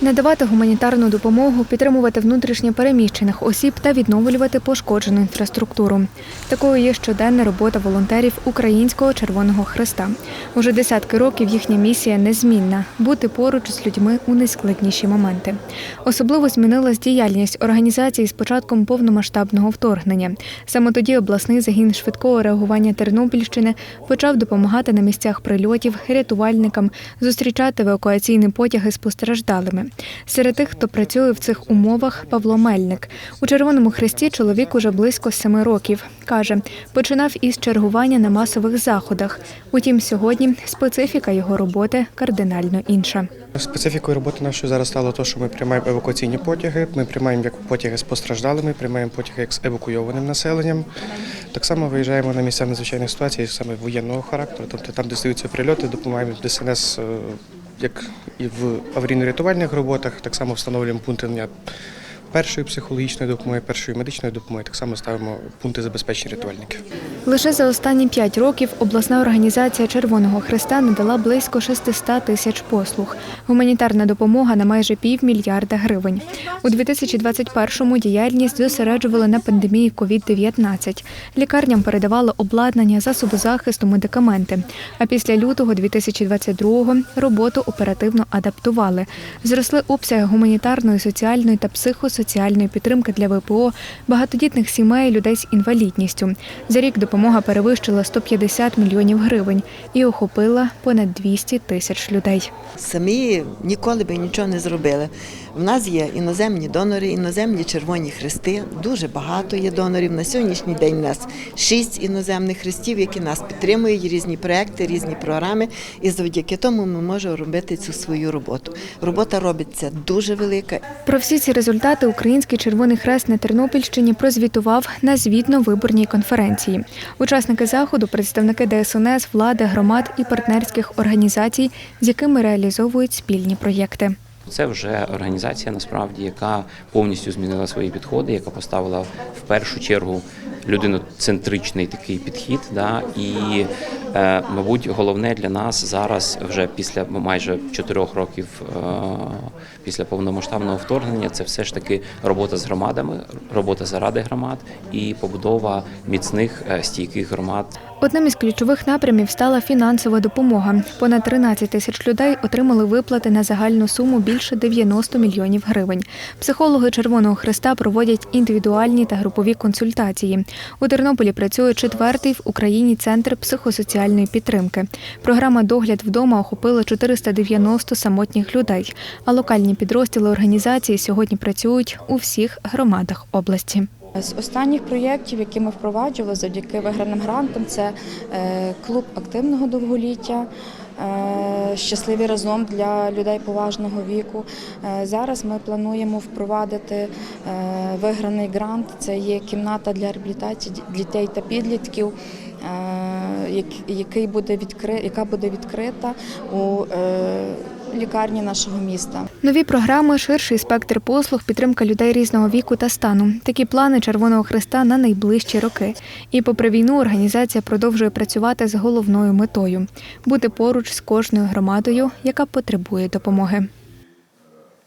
Надавати гуманітарну допомогу, підтримувати внутрішньо переміщених осіб та відновлювати пошкоджену інфраструктуру. Такою є щоденна робота волонтерів Українського Червоного Христа. Уже десятки років їхня місія незмінна бути поруч з людьми у найскладніші моменти. Особливо змінилась діяльність організації з початком повномасштабного вторгнення. Саме тоді обласний загін швидкого реагування Тернопільщини почав допомагати на місцях прильотів рятувальникам, зустрічати евакуаційні потяги з постраждалими. Серед тих, хто працює в цих умовах, Павло Мельник. У Червоному Хресті чоловік уже близько семи років. Каже, починав із чергування на масових заходах. Утім, сьогодні специфіка його роботи кардинально інша. Специфікою роботи нашої зараз стало те, що ми приймаємо евакуаційні потяги. Ми приймаємо як потяги з постраждалими, приймаємо потяги як з евакуйованим населенням. Так само виїжджаємо на місця надзвичайних ситуацій, саме воєнного характеру, тобто там, де стаються прильоти, допомагаємо ДСНС, е, як і в аварійно-рятувальних роботах, так само встановлюємо пункти першої психологічної допомоги, першої медичної допомоги, так само ставимо пункти забезпечення рятувальників. Лише за останні п'ять років обласна організація Червоного Христа надала близько 600 тисяч послуг. Гуманітарна допомога на майже півмільярда гривень. У 2021-му діяльність зосереджували на пандемії COVID-19. Лікарням передавали обладнання, засоби захисту, медикаменти. А після лютого 2022-го роботу оперативно адаптували. Зросли обсяги гуманітарної, соціальної та психосоціальної підтримки для ВПО, багатодітних сімей, людей з інвалідністю. За рік допомога перевищила 150 мільйонів гривень і охопила понад 200 тисяч людей. Самі ніколи би нічого не зробили. В нас є іноземні донори, іноземні червоні хрести. Дуже багато є донорів. На сьогоднішній день у нас шість іноземних хрестів, які нас підтримують, різні проекти, різні програми. І завдяки тому ми можемо робити цю свою роботу. Робота робиться дуже велика. Про всі ці результати Український Червоний Хрест на Тернопільщині прозвітував на звітно-виборній конференції. Учасники заходу, представники ДСНС, влади, громад і партнерських організацій, з якими реалізовують спільні проєкти. Це вже організація, насправді, яка повністю змінила свої підходи, яка поставила в першу чергу людиноцентричний такий підхід. Да, і, мабуть, головне для нас зараз, вже після майже чотирьох років е, після повномасштабного вторгнення, це все ж таки робота з громадами, робота заради громад і побудова міцних е, стійких громад. Одним із ключових напрямів стала фінансова допомога. Понад 13 тисяч людей отримали виплати на загальну суму більше 90 мільйонів гривень. Психологи Червоного Христа проводять індивідуальні та групові консультації. У Тернополі працює четвертий в Україні центр психосоціальної підтримки. Програма Догляд вдома охопила 490 самотніх людей. А локальні підрозділи організації сьогодні працюють у всіх громадах області. З останніх проєктів, які ми впроваджували завдяки виграним грантам, це е, клуб активного довголіття. е, Щасливі разом для людей поважного віку. Е, Зараз ми плануємо впровадити виграний грант. Це є кімната для реабілітації дітей та підлітків, який буде відкри... яка буде відкрита у лікарні нашого міста. Нові програми, ширший спектр послуг, підтримка людей різного віку та стану. Такі плани Червоного Христа на найближчі роки. І попри війну організація продовжує працювати з головною метою бути поруч з кожною громадою, яка потребує допомоги.